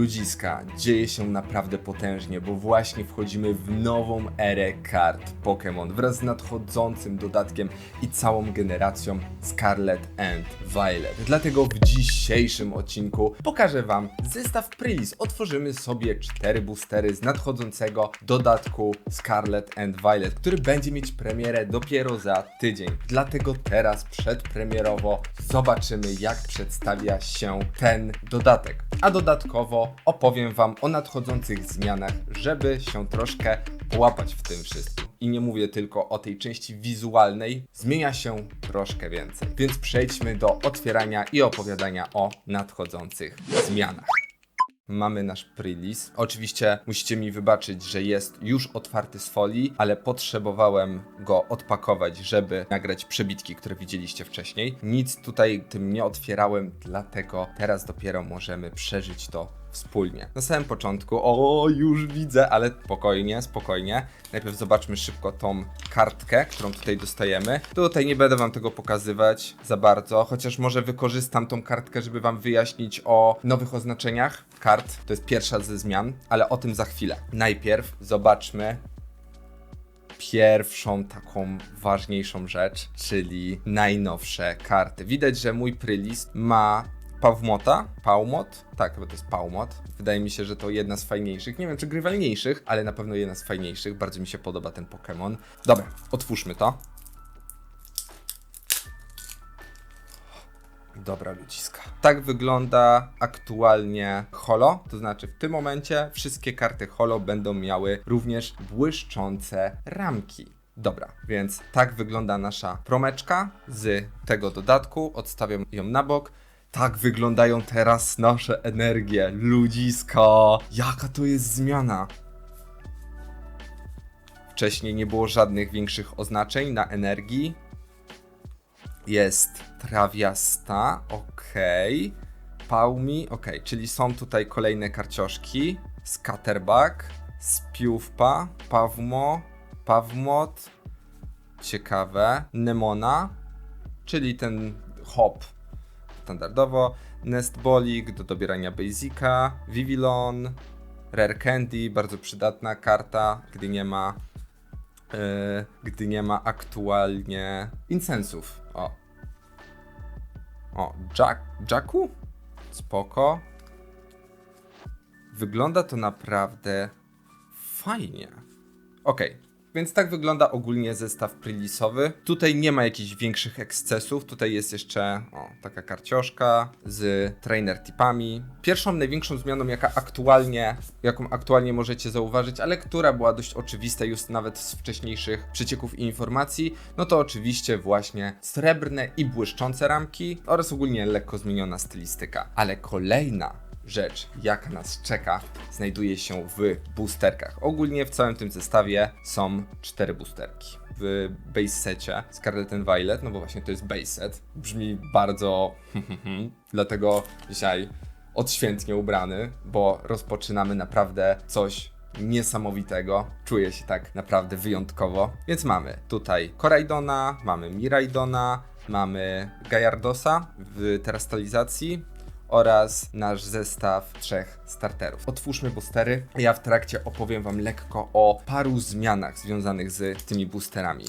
Ludziska, dzieje się naprawdę potężnie, bo właśnie wchodzimy w nową erę kart Pokémon wraz z nadchodzącym dodatkiem i całą generacją Scarlet and Violet. Dlatego w dzisiejszym odcinku pokażę Wam zestaw Prylis. Otworzymy sobie cztery boostery z nadchodzącego dodatku Scarlet and Violet, który będzie mieć premierę dopiero za tydzień. Dlatego teraz przedpremierowo zobaczymy jak przedstawia się ten dodatek. A dodatkowo opowiem Wam o nadchodzących zmianach, żeby się troszkę połapać w tym wszystkim. I nie mówię tylko o tej części wizualnej, zmienia się troszkę więcej. Więc przejdźmy do otwierania i opowiadania o nadchodzących zmianach mamy nasz pre-list. Oczywiście musicie mi wybaczyć, że jest już otwarty z folii, ale potrzebowałem go odpakować, żeby nagrać przebitki, które widzieliście wcześniej. Nic tutaj tym nie otwierałem, dlatego teraz dopiero możemy przeżyć to wspólnie. Na samym początku, o już widzę, ale spokojnie, spokojnie. Najpierw zobaczmy szybko tą kartkę, którą tutaj dostajemy. Tutaj nie będę wam tego pokazywać za bardzo, chociaż może wykorzystam tą kartkę, żeby wam wyjaśnić o nowych oznaczeniach kart. To jest pierwsza ze zmian, ale o tym za chwilę. Najpierw zobaczmy pierwszą taką ważniejszą rzecz, czyli najnowsze karty. Widać, że mój prylist ma Pawmota, Pałmot, tak, chyba to jest Pałmot. Wydaje mi się, że to jedna z fajniejszych. Nie wiem, czy grywalniejszych, ale na pewno jedna z fajniejszych. Bardzo mi się podoba ten Pokémon. Dobra, otwórzmy to. Dobra, ludziska. Tak wygląda aktualnie holo, to znaczy w tym momencie wszystkie karty holo będą miały również błyszczące ramki. Dobra, więc tak wygląda nasza promeczka z tego dodatku. Odstawiam ją na bok. Tak wyglądają teraz nasze energie, ludziska. Jaka to jest zmiana? Wcześniej nie było żadnych większych oznaczeń na energii. Jest trawiasta, okej. Paumi, okej, czyli są tutaj kolejne karcioszki. Scatterback, Spiówpa, Pawmo, Pawmot, ciekawe. Nemona, czyli ten hop standardowo. Nestbolik do dobierania Basica, Vivillon, Rare Candy, bardzo przydatna karta, gdy nie ma yy, gdy nie ma aktualnie incensów. O. O, Jack, Jacku? Spoko. Wygląda to naprawdę fajnie. Okej, więc tak wygląda ogólnie zestaw prilisowy. Tutaj nie ma jakichś większych ekscesów. Tutaj jest jeszcze o, taka karcioszka z trainer tipami. Pierwszą największą zmianą, jaka aktualnie, jaką aktualnie możecie zauważyć, ale która była dość oczywista już nawet z wcześniejszych przecieków i informacji, no to oczywiście właśnie srebrne i błyszczące ramki oraz ogólnie lekko zmieniona stylistyka. Ale kolejna rzecz, jaka nas czeka, znajduje się w boosterkach. Ogólnie w całym tym zestawie są cztery boosterki. W base secie Scarlet and Violet, no bo właśnie to jest base set, brzmi bardzo dlatego dzisiaj odświętnie ubrany, bo rozpoczynamy naprawdę coś niesamowitego. Czuję się tak naprawdę wyjątkowo. Więc mamy tutaj Koraidona, mamy Miraidona, mamy Gajardosa w terastalizacji, oraz nasz zestaw trzech starterów. Otwórzmy boostery. Ja w trakcie opowiem Wam lekko o paru zmianach związanych z tymi boosterami.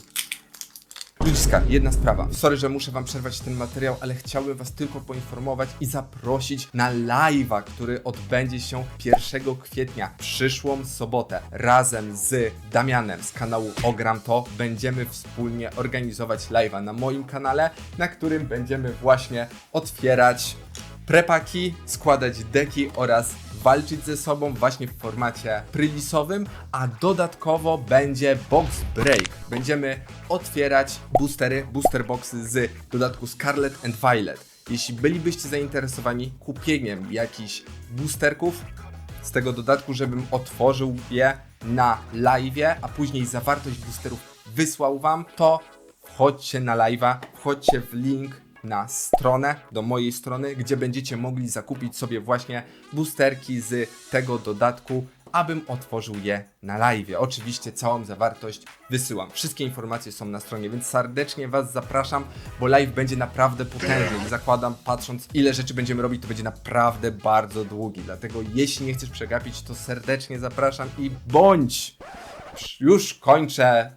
Ludziska, jedna sprawa. Sorry, że muszę wam przerwać ten materiał, ale chciałbym was tylko poinformować i zaprosić na live'a, który odbędzie się 1 kwietnia, przyszłą sobotę. Razem z Damianem z kanału Ogram To będziemy wspólnie organizować live'a na moim kanale, na którym będziemy właśnie otwierać prepaki, składać deki oraz walczyć ze sobą właśnie w formacie prylisowym, a dodatkowo będzie box break. Będziemy otwierać boostery, booster boxy z dodatku Scarlet and Violet. Jeśli bylibyście zainteresowani kupieniem jakichś boosterków z tego dodatku, żebym otworzył je na live, a później zawartość boosterów wysłał wam, to wchodźcie na live'a, wchodźcie w link na stronę, do mojej strony, gdzie będziecie mogli zakupić sobie właśnie boosterki z tego dodatku abym otworzył je na live. Oczywiście całą zawartość wysyłam. Wszystkie informacje są na stronie, więc serdecznie Was zapraszam, bo live będzie naprawdę potężny zakładam, patrząc ile rzeczy będziemy robić, to będzie naprawdę bardzo długi. Dlatego jeśli nie chcesz przegapić, to serdecznie zapraszam i bądź! Już kończę.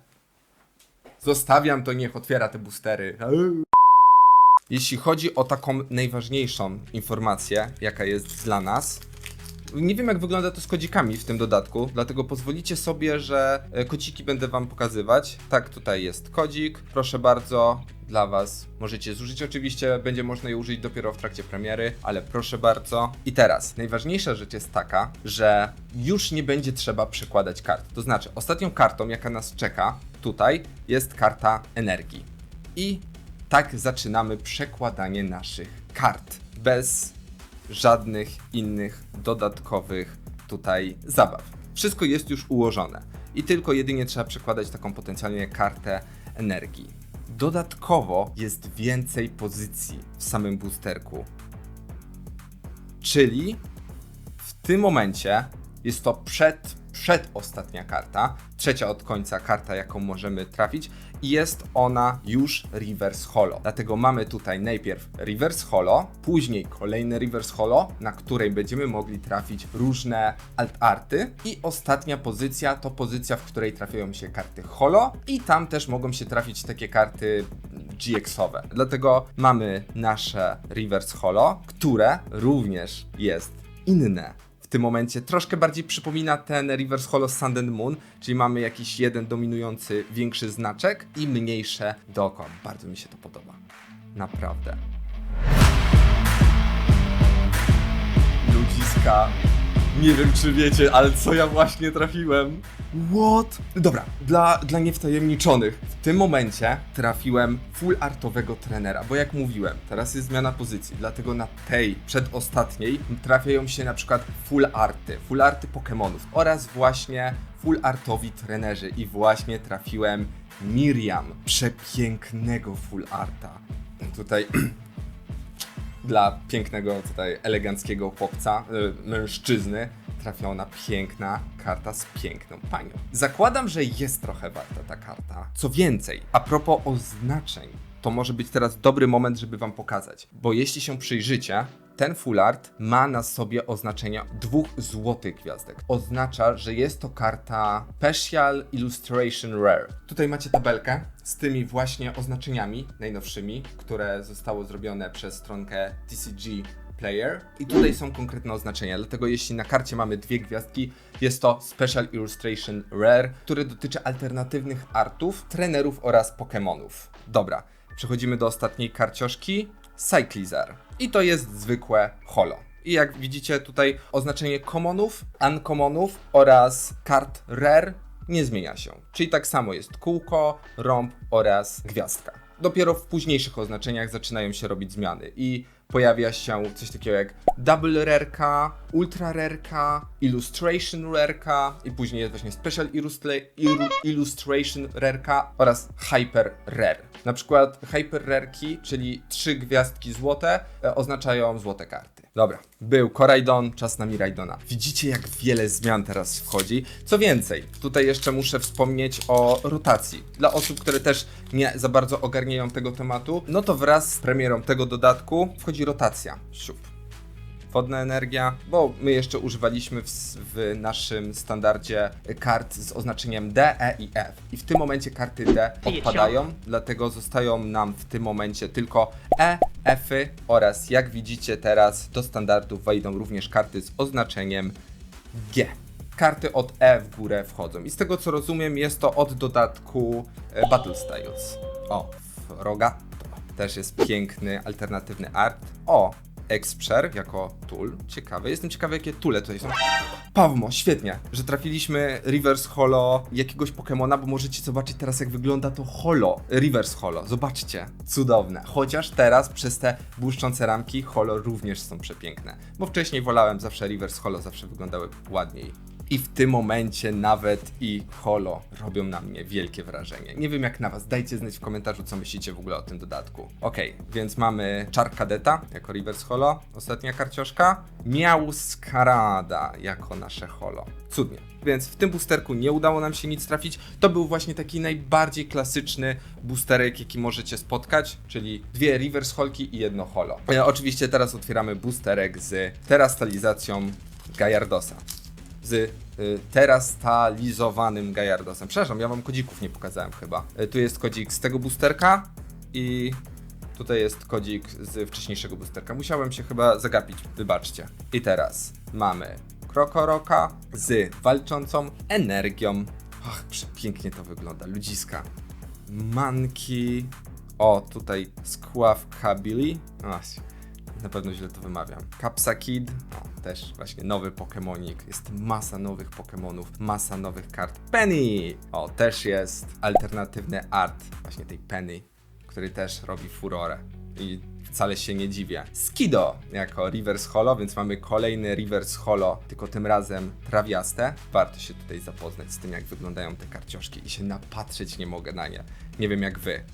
Zostawiam to, niech otwiera te boostery. Jeśli chodzi o taką najważniejszą informację, jaka jest dla nas, nie wiem jak wygląda to z kodzikami w tym dodatku, dlatego pozwolicie sobie, że e, kodziki będę wam pokazywać. Tak, tutaj jest kodzik, proszę bardzo, dla was. Możecie zużyć oczywiście, będzie można je użyć dopiero w trakcie premiery, ale proszę bardzo. I teraz, najważniejsza rzecz jest taka, że już nie będzie trzeba przekładać kart. To znaczy, ostatnią kartą, jaka nas czeka tutaj, jest karta energii. I tak zaczynamy przekładanie naszych kart. Bez żadnych innych dodatkowych tutaj zabaw. Wszystko jest już ułożone i tylko jedynie trzeba przekładać taką potencjalnie kartę energii. Dodatkowo jest więcej pozycji w samym boosterku. Czyli w tym momencie jest to przed, przedostatnia karta, trzecia od końca karta, jaką możemy trafić i jest ona już reverse holo. Dlatego mamy tutaj najpierw reverse holo, później kolejny reverse holo, na której będziemy mogli trafić różne alt arty i ostatnia pozycja to pozycja, w której trafiają się karty holo i tam też mogą się trafić takie karty GX-owe. Dlatego mamy nasze reverse holo, które również jest inne tym momencie. Troszkę bardziej przypomina ten reverse holo Sun and Moon, czyli mamy jakiś jeden dominujący większy znaczek i mniejsze dookoła. Bardzo mi się to podoba. Naprawdę. Ludziska. Nie wiem, czy wiecie, ale co ja właśnie trafiłem? What? Dobra, dla, dla niewtajemniczonych. W tym momencie trafiłem full artowego trenera, bo jak mówiłem, teraz jest zmiana pozycji, dlatego na tej przedostatniej trafiają się na przykład full arty, full arty Pokémonów oraz właśnie full artowi trenerzy i właśnie trafiłem Miriam, przepięknego full arta. Tutaj dla pięknego, tutaj eleganckiego chłopca, y, mężczyzny, trafiona piękna karta z piękną panią. Zakładam, że jest trochę warta ta karta. Co więcej, a propos oznaczeń, to może być teraz dobry moment, żeby wam pokazać. Bo jeśli się przyjrzycie, ten full art ma na sobie oznaczenia dwóch złotych gwiazdek. Oznacza, że jest to karta Special Illustration Rare. Tutaj macie tabelkę z tymi właśnie oznaczeniami najnowszymi, które zostało zrobione przez stronkę TCG Player. I tutaj są konkretne oznaczenia, dlatego jeśli na karcie mamy dwie gwiazdki, jest to Special Illustration Rare, który dotyczy alternatywnych artów, trenerów oraz Pokémonów. Dobra, przechodzimy do ostatniej karcioszki. Cyclizar. I to jest zwykłe holo. I jak widzicie tutaj oznaczenie commonów, uncommonów oraz kart rare nie zmienia się. Czyli tak samo jest kółko, rąb oraz gwiazdka. Dopiero w późniejszych oznaczeniach zaczynają się robić zmiany i pojawia się coś takiego jak double rareka, ultra rareka, illustration rareka i później jest właśnie special illustra- illu- illustration rareka oraz hyper rare. Na przykład hyper rareki, czyli trzy gwiazdki złote, e, oznaczają złote karty. Dobra, był Koraidon, czas na Miraidona. Widzicie, jak wiele zmian teraz wchodzi. Co więcej, tutaj jeszcze muszę wspomnieć o rotacji. Dla osób, które też nie za bardzo ogarniają tego tematu, no to wraz z premierą tego dodatku wchodzi rotacja. Siup. Wodna energia, bo my jeszcze używaliśmy w, w naszym standardzie kart z oznaczeniem D, E i F. I w tym momencie karty D odpadają, dlatego zostają nam w tym momencie tylko E, F-y oraz jak widzicie teraz do standardów wejdą również karty z oznaczeniem G. Karty od E w górę wchodzą. I z tego co rozumiem, jest to od dodatku e, Battle Styles. O, Roga. Też jest piękny, alternatywny art. O, Exper jako tool. Ciekawe. Jestem ciekawy, jakie tule tutaj są. Pawmo, świetnie, że trafiliśmy Reverse Holo jakiegoś Pokemona, bo możecie zobaczyć teraz, jak wygląda to Holo. Reverse Holo. Zobaczcie. Cudowne. Chociaż teraz przez te błyszczące ramki Holo również są przepiękne. Bo wcześniej wolałem zawsze Reverse Holo, zawsze wyglądały ładniej. I w tym momencie nawet i holo robią na mnie wielkie wrażenie. Nie wiem jak na was, dajcie znać w komentarzu, co myślicie w ogóle o tym dodatku. Okej, więc mamy Czar Kadeta jako reverse holo, ostatnia karcioszka. Miał Skarada jako nasze holo. Cudnie. Więc w tym boosterku nie udało nam się nic trafić. To był właśnie taki najbardziej klasyczny boosterek, jaki możecie spotkać, czyli dwie reverse holki i jedno holo. E, oczywiście teraz otwieramy boosterek z terastalizacją Gajardosa z y, terastalizowanym Gajardosem. Przepraszam, ja wam kodzików nie pokazałem chyba. Y, tu jest kodzik z tego boosterka i tutaj jest kodzik z wcześniejszego boosterka. Musiałem się chyba zagapić, wybaczcie. I teraz mamy Krokoroka z walczącą energią. Ach, przepięknie to wygląda, ludziska. Manki. O, tutaj Squawkabili. Ach, na pewno źle to wymawiam. Capsa Kid, o, też właśnie nowy Pokemonik. Jest masa nowych Pokemonów, masa nowych kart. Penny! O, też jest alternatywny art właśnie tej Penny, który też robi furorę. I wcale się nie dziwię. Skido jako Reverse Holo, więc mamy kolejny Reverse Holo, tylko tym razem trawiaste. Warto się tutaj zapoznać z tym, jak wyglądają te karcioszki i się napatrzeć nie mogę na nie. Nie wiem jak wy.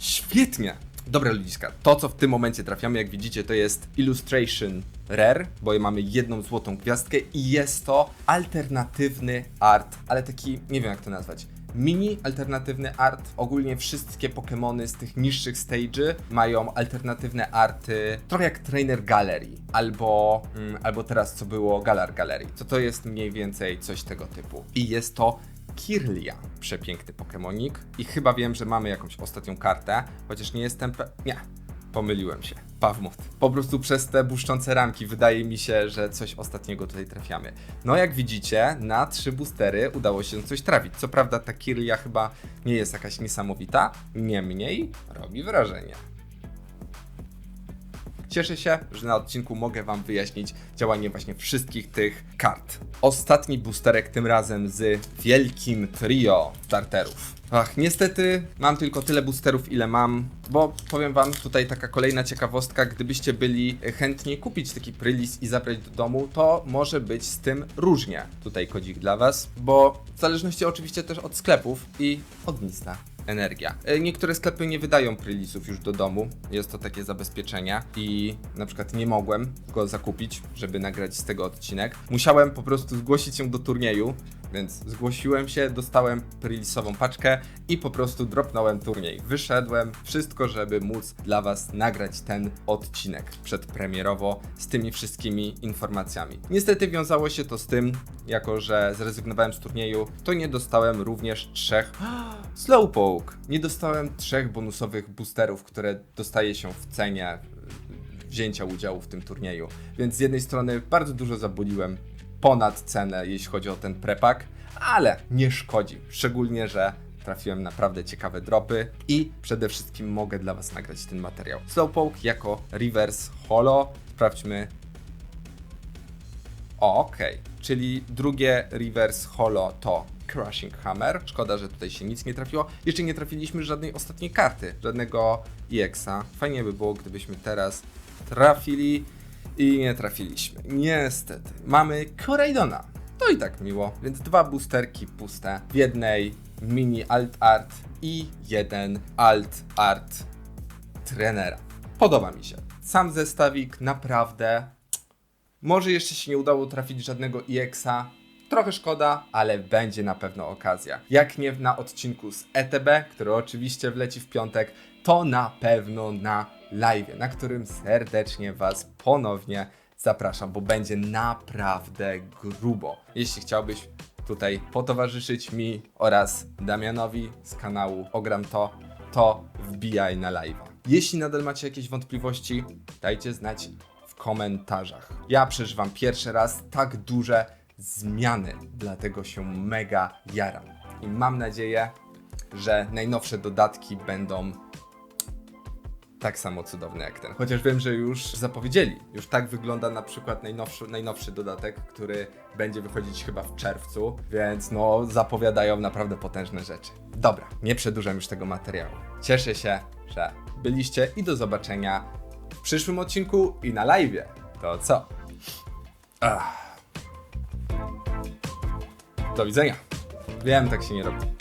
Świetnie! Dobra ludziska, to co w tym momencie trafiamy, jak widzicie, to jest Illustration Rare, bo mamy jedną złotą gwiazdkę i jest to alternatywny art, ale taki, nie wiem jak to nazwać, mini alternatywny art. Ogólnie wszystkie Pokémony z tych niższych stage'y mają alternatywne arty, trochę jak Trainer Gallery, albo, mm, albo teraz co było Galar Gallery. Co to jest mniej więcej coś tego typu. I jest to Kirlia. Przepiękny Pokemonik. I chyba wiem, że mamy jakąś ostatnią kartę, chociaż nie jestem pe... Nie. Pomyliłem się. Pawmut. Po prostu przez te błyszczące ramki wydaje mi się, że coś ostatniego tutaj trafiamy. No jak widzicie, na trzy boostery udało się coś trafić. Co prawda ta Kirlia chyba nie jest jakaś niesamowita, niemniej robi wrażenie. Cieszę się, że na odcinku mogę Wam wyjaśnić działanie właśnie wszystkich tych kart. Ostatni boosterek tym razem z wielkim trio starterów. Ach, niestety mam tylko tyle boosterów, ile mam, bo powiem wam tutaj taka kolejna ciekawostka, gdybyście byli chętni kupić taki prylis i zabrać do domu, to może być z tym różnie. Tutaj kodzik dla was, bo w zależności oczywiście też od sklepów i od miejsca energia. E, Niektóre sklepy nie wydają prylisów już do domu, jest to takie zabezpieczenie i na przykład nie mogłem go zakupić, żeby nagrać z tego odcinek. Musiałem po prostu zgłosić się do turnieju, więc zgłosiłem się, dostałem prylisową paczkę i po prostu dropnąłem turniej. Wyszedłem, wszystko, żeby móc dla Was nagrać ten odcinek przedpremierowo z tymi wszystkimi informacjami. Niestety wiązało się to z tym, jako że zrezygnowałem z turnieju, to nie dostałem również trzech Slowpoke. Nie dostałem trzech bonusowych boosterów, które dostaje się w cenie wzięcia udziału w tym turnieju. Więc z jednej strony bardzo dużo zabuliłem ponad cenę, jeśli chodzi o ten prepak, ale nie szkodzi. Szczególnie, że trafiłem naprawdę ciekawe dropy i przede wszystkim mogę dla Was nagrać ten materiał. Slowpoke jako reverse holo. Sprawdźmy. Okej. Czyli drugie reverse holo to Crushing Hammer. Szkoda, że tutaj się nic nie trafiło. Jeszcze nie trafiliśmy żadnej ostatniej karty, żadnego EXa. Fajnie by było, gdybyśmy teraz trafili i nie trafiliśmy. Niestety. Mamy Koraidona. To i tak miło, więc dwa boosterki puste. W jednej mini alt art i jeden alt art trenera. Podoba mi się. Sam zestawik naprawdę. Może jeszcze się nie udało trafić żadnego EXa. Trochę szkoda, ale będzie na pewno okazja. Jak nie na odcinku z ETB, który oczywiście wleci w piątek, to na pewno na live, na którym serdecznie Was ponownie zapraszam, bo będzie naprawdę grubo. Jeśli chciałbyś tutaj potowarzyszyć mi oraz Damianowi z kanału Ogram To, to wbijaj na live. Jeśli nadal macie jakieś wątpliwości, dajcie znać w komentarzach. Ja przeżywam pierwszy raz tak duże zmiany, dlatego się mega jaram. I mam nadzieję, że najnowsze dodatki będą tak samo cudowny jak ten. Chociaż wiem, że już zapowiedzieli. Już tak wygląda na przykład najnowszy, najnowszy dodatek, który będzie wychodzić chyba w czerwcu, więc no zapowiadają naprawdę potężne rzeczy. Dobra, nie przedłużam już tego materiału. Cieszę się, że byliście i do zobaczenia w przyszłym odcinku i na live. To co? Ach. Do widzenia. Wiem, tak się nie robi.